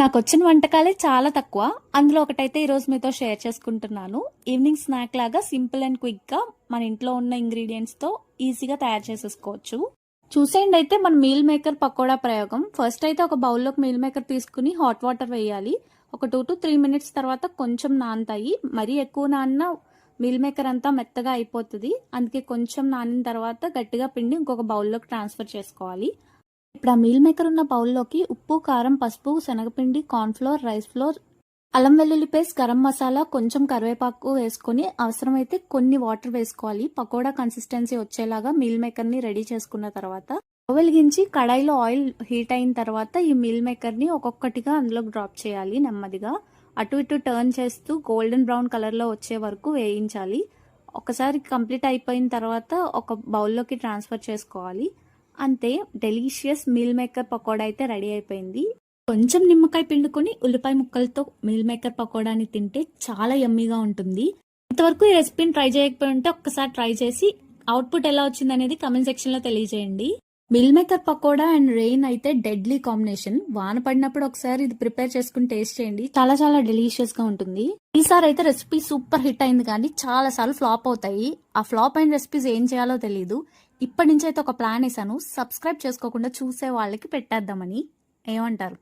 నాకు వచ్చిన వంటకాలే చాలా తక్కువ. అందులో ఒకటైతే ఈరోజు మీతో షేర్ చేసుకుంటున్నాను. ఈవినింగ్ స్నాక్ లాగా సింపుల్ అండ్ క్విక్గా మన ఇంట్లో ఉన్న ఇంగ్రీడియంట్స్తో ఈజీగా తయారు చేసేసుకోవచ్చు. చూసేయండి అయితే మన మీల్ మేకర్ పకోడా ప్రయోగం. ఫస్ట్ అయితే ఒక బౌల్లోకి మీల్ మేకర్ తీసుకుని హాట్ వాటర్ వేయాలి. ఒక టూ టు త్రీ మినిట్స్ తర్వాత కొంచెం నానతాయి. మరీ ఎక్కువ నాన్న మీల్ మేకర్ అంతా మెత్తగా అయిపోతుంది. అందుకే కొంచెం నానిన తర్వాత గట్టిగా పిండి ఇంకొక బౌల్లోకి ట్రాన్స్ఫర్ చేసుకోవాలి. ఇప్పుడు ఆ మీల్ మేకర్ ఉన్న బౌల్లోకి ఉప్పు కారం పసుపు శనగపిండి కార్న్ఫ్లోర్ రైస్ ఫ్లోర్ అల్లం వెల్లుల్లి పేస్ట్ గరం మసాలా కొంచెం కరివేపాకు వేసుకొని అవసరమైతే కొన్ని వాటర్ వేసుకోవాలి. పకోడా కన్సిస్టెన్సీ వచ్చేలాగా మీల్ మేకర్ని రెడీ చేసుకున్న తర్వాత వెలిగించి కడాయిలో ఆయిల్ హీట్ అయిన తర్వాత ఈ మీల్ మేకర్ని ఒక్కొక్కటిగా అందులోకి డ్రాప్ చేయాలి నెమ్మదిగా. అటు ఇటు టర్న్ చేస్తూ గోల్డెన్ బ్రౌన్ కలర్లో వచ్చే వరకు వేయించాలి. ఒకసారి కంప్లీట్ అయిపోయిన తర్వాత ఒక బౌల్లోకి ట్రాన్స్ఫర్ చేసుకోవాలి. అంతే డెలీషియస్ మీల్ మేకర్ పకోడా అయితే రెడీ అయిపోయింది. కొంచెం నిమ్మకాయ పిండుకొని ఉల్లిపాయ ముక్కలతో మీల్ మేకర్ పకోడాని తింటే చాలా యమ్మీగా ఉంటుంది. ఇంతవరకు ఈ రెసిపీని ట్రై చేయకపోయి ఉంటే ఒక్కసారి ట్రై చేసి అవుట్పుట్ ఎలా వచ్చింది అనేది కమెంట్ సెక్షన్లో తెలియజేయండి. Meal maker pakoda and rain అయితే డెడ్లీ కాంబినేషన్. వాన పడినప్పుడు ఒకసారి ఇది ప్రిపేర్ చేసుకుని టేస్ట్ చేయండి. చాలా చాలా డెలీషియస్గా ఉంటుంది. ఈసారి అయితే రెసిపీ సూపర్ హిట్ అయింది కానీ చాలా సార్లు ఫ్లాప్ అవుతాయి. ఆ ఫ్లాప్ అయిన రెసిపీస్ ఏం చేయాలో తెలియదు ఇప్పటి నుంచి అయితే ఒక ప్లాన్ వేసాను సబ్స్క్రైబ్ చేసుకోకుండా చూసే వాళ్ళకి పెట్టేద్దామని. ఏమంటారు?